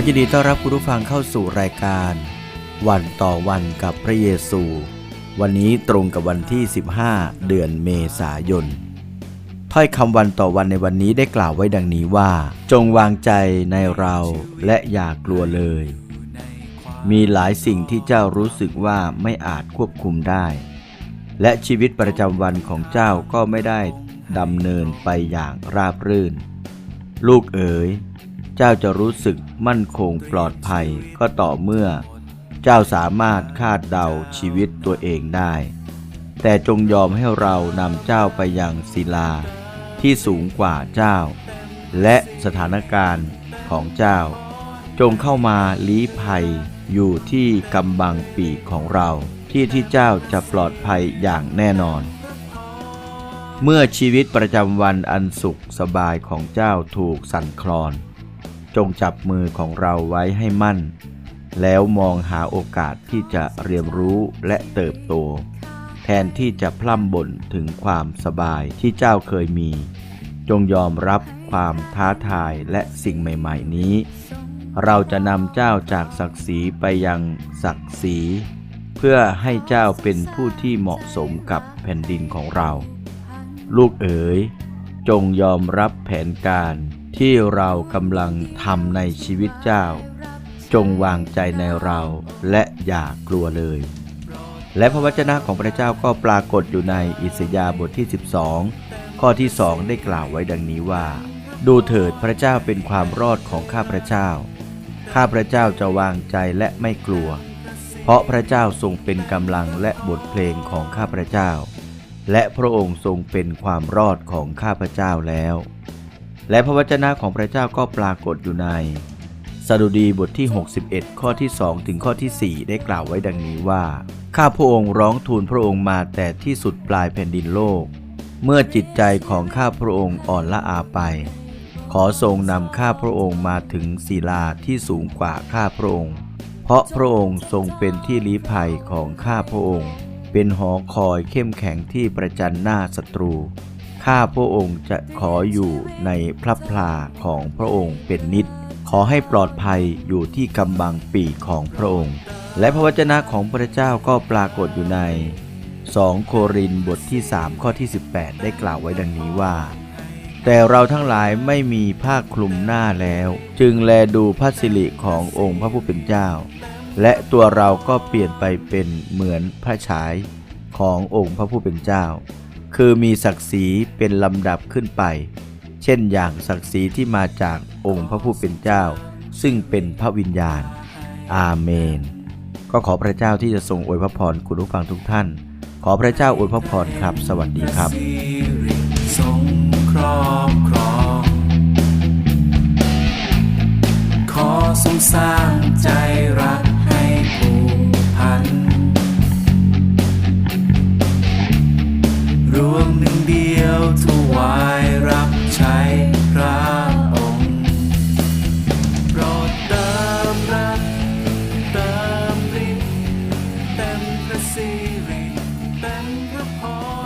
อยินดีต้อนรับคุณผู้ฟังเข้าสู่รายการ วันต่อวันกับพระเยซู วันนี้ตรงกับวันที่ 15 เดือนเมษายน ถ้อยคำวันต่อวันในวันนี้ได้กล่าวไว้ดังนี้ว่า จงวางใจในเราและอย่ากลัวเลย มีหลายสิ่งที่เจ้ารู้สึกว่าไม่อาจควบคุมได้ และชีวิตประจำวันของเจ้าก็ไม่ได้ดำเนินไปอย่างราบรื่น ลูกเอ๋ย เจ้าจะรู้สึกมั่นคงปลอดภัยก็ต่อเมื่อ เจ้าสามารถคาดเดาชีวิตตัวเองได้ แต่จงยอมให้เรานำเจ้าไปยังศิลาที่สูงกว่าเจ้า และสถานการณ์ของเจ้า จงเข้ามาลี้ภัยอยู่ที่กำบังปีกของเรา ที่ที่เจ้าจะปลอดภัยอย่างแน่นอน เมื่อชีวิตประจำวันอันสุขสบายของเจ้าถูกสั่นคลอน จงจับมือของเราไว้ให้มั่น แล้วมองหาโอกาสที่จะเรียนรู้และเติบโต แทนที่จะพล่ำบ่นถึงความสบายที่เจ้าเคยมี จงยอมรับความท้าทายและสิ่งใหม่ ๆ นี้ เราจะนำเจ้าจากศักดิ์ศรีไปยังศักดิ์ศรีเพื่อให้เจ้าเป็นผู้ที่เหมาะสมกับแผ่นดินของเรา ลูกเอ๋ย จงยอมรับแผนการ ที่เรากำลังทำในชีวิตเจ้า จงวางใจในเราและอย่ากลัวเลย และพระวจนะของพระเจ้าก็ปรากฏอยู่ในอิสยาห์บทที่ 12 ข้อที่2ได้กล่าวไว้ดังนี้ว่า ดูเถิดพระเจ้าเป็นความรอดของข้าพระเจ้า ข้าพระเจ้าจะวางใจและไม่กลัว เพราะพระเจ้าทรงเป็นกำลังและบทเพลงของข้าพระเจ้า และพระองค์ทรงเป็นความรอดของข้าพระเจ้าแล้ว และพระวจนะของพระเจ้าก็ปรากฏอยู่ใน สดุดีบทที่ 61 ข้อที่ 2 ถึงข้อที่ 4 ได้กล่าวไว้ดังนี้ว่า ข้าพระองค์ร้องทูลพระองค์มาแต่ที่สุดปลายแผ่นดินโลก เมื่อจิตใจของข้าพระองค์อ่อนละอาไป ขอทรงนำข้าพระองค์มาถึงศิลาที่สูงกว่าข้าพระองค์ เพราะพระองค์ทรงเป็นที่ลี้ภัยของข้าพระองค์ เป็นหอคอยเข้มแข็งที่ประจันหน้าศัตรู ข้าพระองค์จะขออยู่ในพระพลาของพระองค์เป็นนิด ขอให้ปลอดภัยอยู่ที่กำบังปีกของพระองค์ และพระวจนะของพระเจ้าก็ปรากฏอยู่ใน 2 โครินบทที่ 3 ข้อที่ 18 ได้กล่าวไว้ดังนี้ว่า แต่เราทั้งหลายไม่มีผ้าคลุมหน้าแล้ว จึงแลดูพระสิริขององค์พระผู้เป็นเจ้า และตัวเราก็เปลี่ยนไปเป็นเหมือนพระฉายขององค์พระผู้เป็นเจ้า คือมีศักดิ์ศรีเป็นลำดับขึ้นไป เช่นอย่างศักดิ์ศรีที่มาจากองค์พระผู้เป็นเจ้า ซึ่งเป็นพระวิญญาณ อาเมน ก็ขอพระเจ้าที่จะทรงอวยพระพรคุณผู้ฟังทุกท่าน ขอพระเจ้าอวยพระพรครับ สวัสดีครับทรงครอบครองขอทรงสร้างใจ ถวารับใช้พระองค์โปรดเติมรักเติมฤทธิ์เต็มพระสิริเต็มพระพร